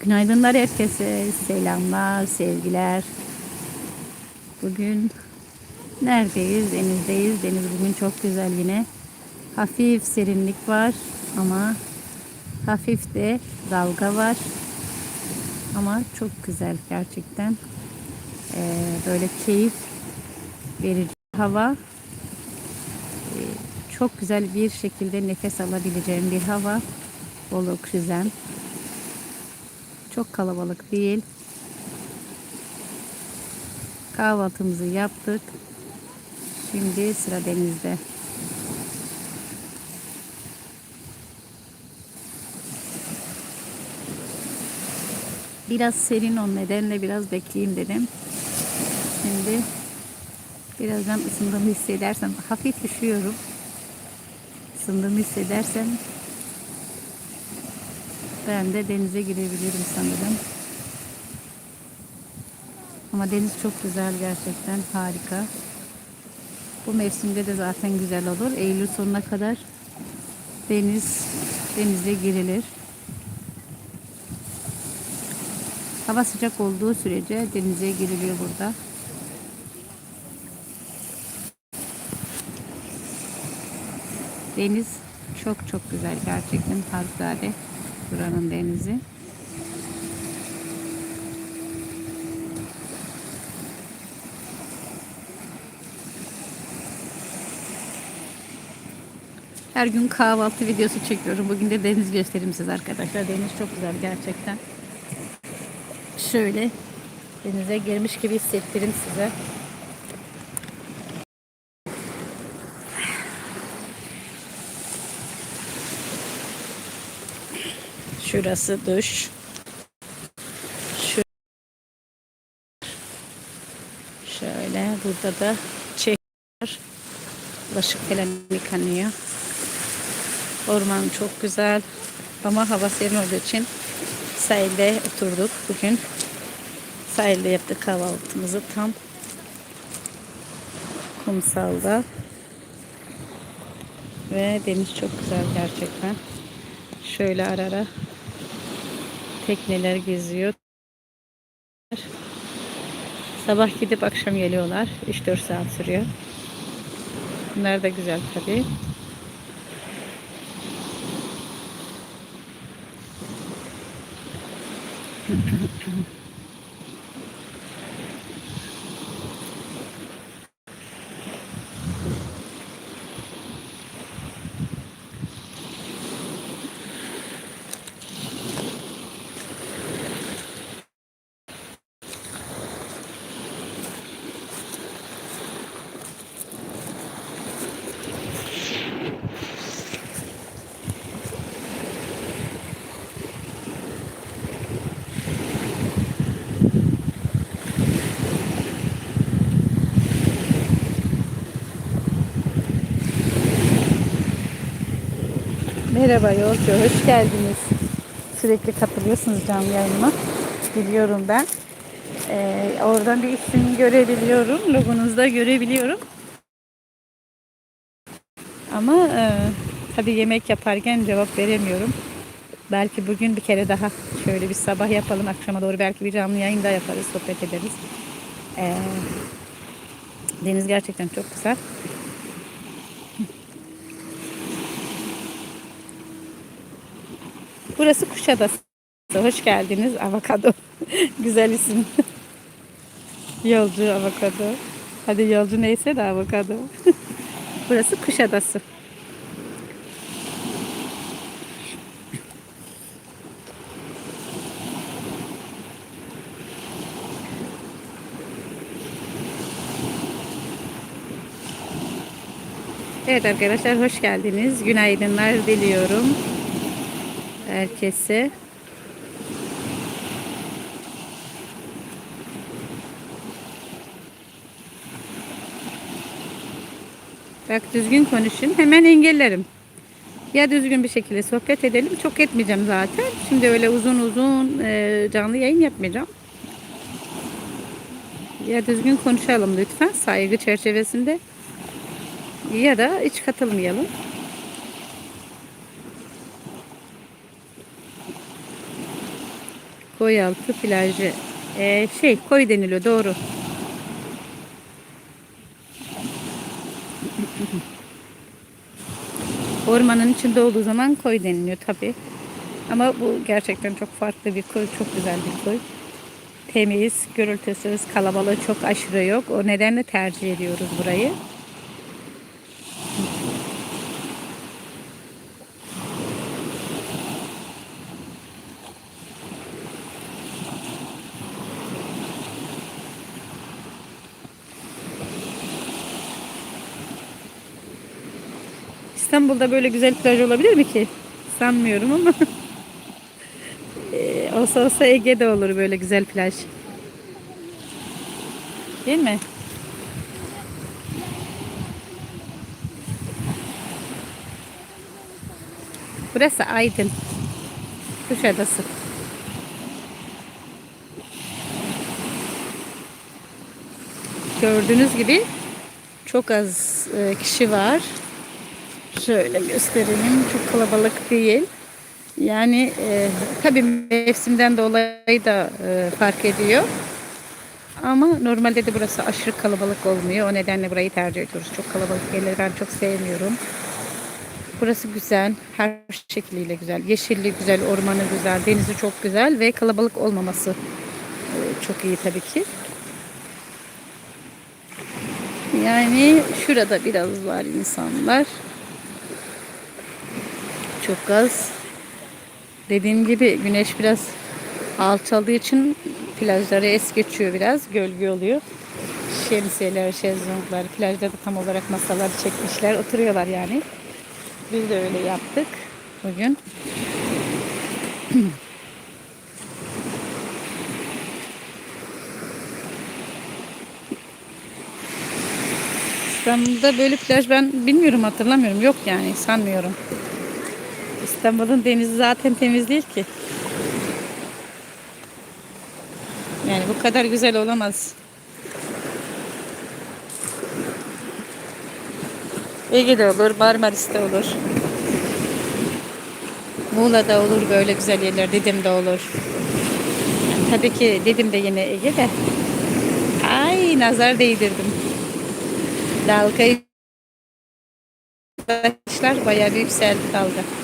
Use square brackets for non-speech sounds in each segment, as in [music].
Günaydınlar herkese. Selamlar, sevgiler. Bugün neredeyiz? Denizdeyiz. Deniz bugün çok güzel yine. Hafif serinlik var ama hafif de dalga var. Ama çok güzel gerçekten. Ee, böyle keyif verici hava. Ee, çok güzel bir şekilde nefes alabileceğim bir hava. Bol oksijen. Çok kalabalık değil. Kahvaltımızı yaptık. Şimdi sıra denizde. Biraz serin o nedenle biraz bekleyeyim dedim. Şimdi birazdan ısındığımı hissedersem hafif üşüyorum. Isındığımı hissedersem ben de denize girebilirim sanırım. Ama deniz çok güzel gerçekten harika. Bu mevsimde de zaten güzel olur. Eylül sonuna kadar deniz denize girilir. Hava sıcak olduğu sürece denize giriliyor burada. Deniz çok çok güzel gerçekten harikulade buranın denizi. Her gün kahvaltı videosu çekiyorum. Bugün de deniz göstereyim size arkadaşlar. Deniz çok güzel gerçekten. Şöyle denize girmiş gibi hissettirin size. Şurası. Şu Şöyle burada da çek var. Bulaşık falan yıkanıyor. Orman çok güzel. Ama hava serin olduğu için sahilde oturduk bugün. Sahilde yaptık kahvaltımızı tam kumsalda. Ve deniz çok güzel gerçekten. Şöyle ara ara tekneler geziyor. Sabah gidip akşam geliyorlar. 3-4 saat sürüyor. Bunlar da güzel tabii. [laughs] Merhaba yolcu, hoş geldiniz. Sürekli katılıyorsunuz canlı yayınıma. Biliyorum ben. Ee, oradan bir isim görebiliyorum. Logonuzda görebiliyorum. Ama e, tabii yemek yaparken cevap veremiyorum. Belki bugün bir kere daha şöyle bir sabah yapalım. Akşama doğru belki bir canlı yayın da yaparız, sohbet ederiz. Ee, deniz gerçekten çok güzel. Burası Kuşadası. Hoş geldiniz. Avokado. [laughs] Güzel isim. yolcu avokado. Hadi yolcu neyse de avokado. [laughs] Burası Kuşadası. Evet arkadaşlar hoş geldiniz. Günaydınlar diliyorum herkese. Bak düzgün konuşun. Hemen engellerim. Ya düzgün bir şekilde sohbet edelim. Çok etmeyeceğim zaten. Şimdi öyle uzun uzun e, canlı yayın yapmayacağım. Ya düzgün konuşalım lütfen saygı çerçevesinde. Ya da hiç katılmayalım. Koyaltı plajı. Ee, şey koy deniliyor doğru. Ormanın içinde olduğu zaman koy deniliyor tabi. Ama bu gerçekten çok farklı bir koy. Çok güzel bir koy. Temiz, gürültüsüz, kalabalığı çok aşırı yok. O nedenle tercih ediyoruz burayı. İstanbul'da böyle güzel plaj olabilir mi ki? Sanmıyorum ama. [laughs] Ee, olsa olsa Ege'de olur böyle güzel plaj. Değil mi? Burası Aydın. Kuşadası. Gördüğünüz gibi çok az e, kişi var. Şöyle gösterelim. Çok kalabalık değil. Yani e, tabii mevsimden dolayı da e, fark ediyor. Ama normalde de burası aşırı kalabalık olmuyor. O nedenle burayı tercih ediyoruz. Çok kalabalık yerleri ben çok sevmiyorum. Burası güzel. Her şekliyle güzel. Yeşilli güzel, ormanı güzel, denizi çok güzel ve kalabalık olmaması e, çok iyi tabii ki. Yani şurada biraz var insanlar. Çok az. Dediğim gibi güneş biraz alçaldığı için plajları es geçiyor biraz. Gölge oluyor. Şemsiyeler, şezlonglar, plajda da tam olarak masalar çekmişler. Oturuyorlar yani. Biz de öyle yaptık bugün. [clears throat] İstanbul'da böyle plaj ben bilmiyorum hatırlamıyorum. Yok yani sanmıyorum. İstanbul'un denizi zaten temiz değil ki. Yani bu kadar güzel olamaz. Ege'de olur, Marmaris'te olur. Muğla'da olur böyle güzel yerler, Didim'de olur. Yani tabii ki Didim de yine Ege'de. Ay nazar değdirdim. Dalgayı Arkadaşlar bayağı bir yükseldi dalga.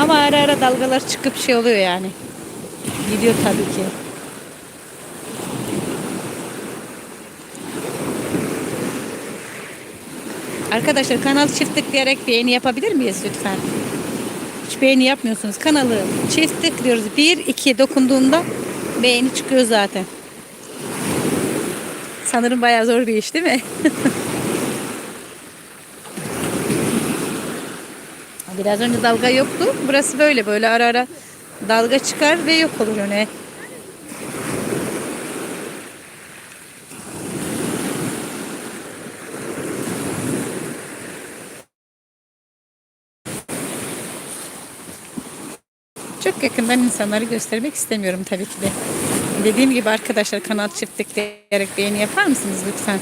Ama ara ara dalgalar çıkıp şey oluyor yani. Gidiyor tabii ki. Arkadaşlar kanal çift tıklayarak beğeni yapabilir miyiz lütfen? Hiç beğeni yapmıyorsunuz. Kanalı çift tıklıyoruz. Bir, iki dokunduğunda beğeni çıkıyor zaten. Sanırım bayağı zor bir iş değil mi? [laughs] Biraz önce dalga yoktu. Burası böyle böyle ara ara dalga çıkar ve yok olur öne. Çok yakından insanları göstermek istemiyorum tabii ki de. Dediğim gibi arkadaşlar kanal çiftlikleyerek beğeni yapar mısınız lütfen?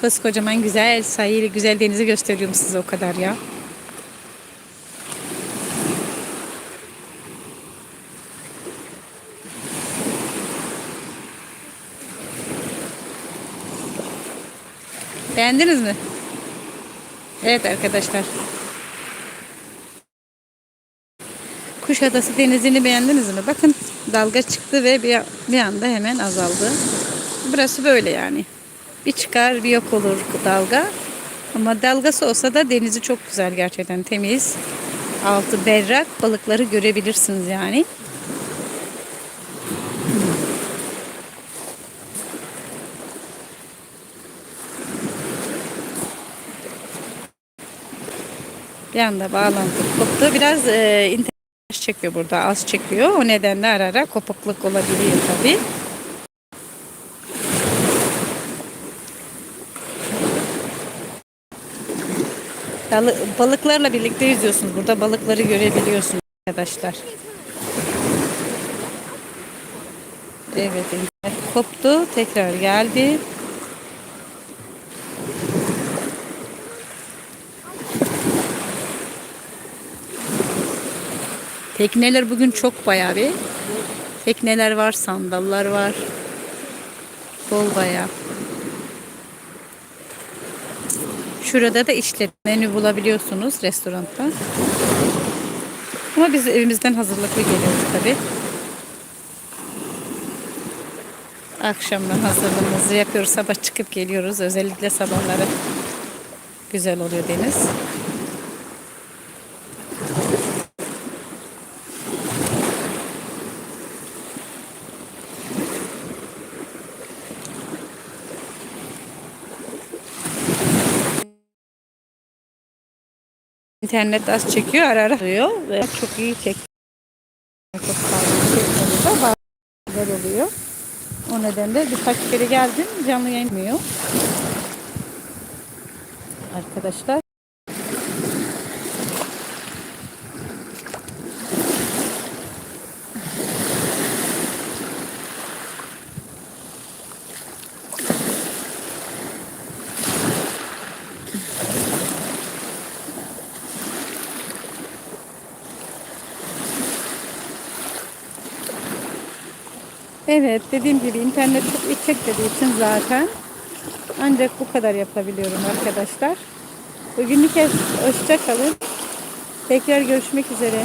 Koskocaman güzel sahili güzel denizi gösteriyorum size o kadar ya. Beğendiniz mi? Evet arkadaşlar. Kuşadası denizini beğendiniz mi? Bakın dalga çıktı ve bir, bir anda hemen azaldı. Burası böyle yani. Bir çıkar bir yok olur dalga. Ama dalgası olsa da denizi çok güzel gerçekten temiz. Altı berrak balıkları görebilirsiniz yani. Bir anda bağlantı koptu. Biraz e, internet çekiyor burada. Az çekiyor. O nedenle ara ara kopukluk olabiliyor tabi. Balıklarla birlikte yüzüyorsunuz. Burada balıkları görebiliyorsunuz arkadaşlar. Evet koptu. Tekrar geldi. Tekneler bugün çok bayağı bir. Tekneler var, sandallar var. Bol bayağı. Şurada da işte menü bulabiliyorsunuz restoranda. Ama biz evimizden hazırlıklı geliyoruz tabi. Akşamdan hazırlığımızı yapıyoruz. Sabah çıkıp geliyoruz. Özellikle sabahları güzel oluyor deniz. İnternet az çekiyor, ara ara oluyor ve çok iyi çekiyor. Çok fazla oluyor. O nedenle birkaç kere geldim canlı yayınmıyor. Arkadaşlar. Evet dediğim gibi internet çok iyi çekmediği için zaten ancak bu kadar yapabiliyorum arkadaşlar. Bugünlük hoşça kalın. Tekrar görüşmek üzere.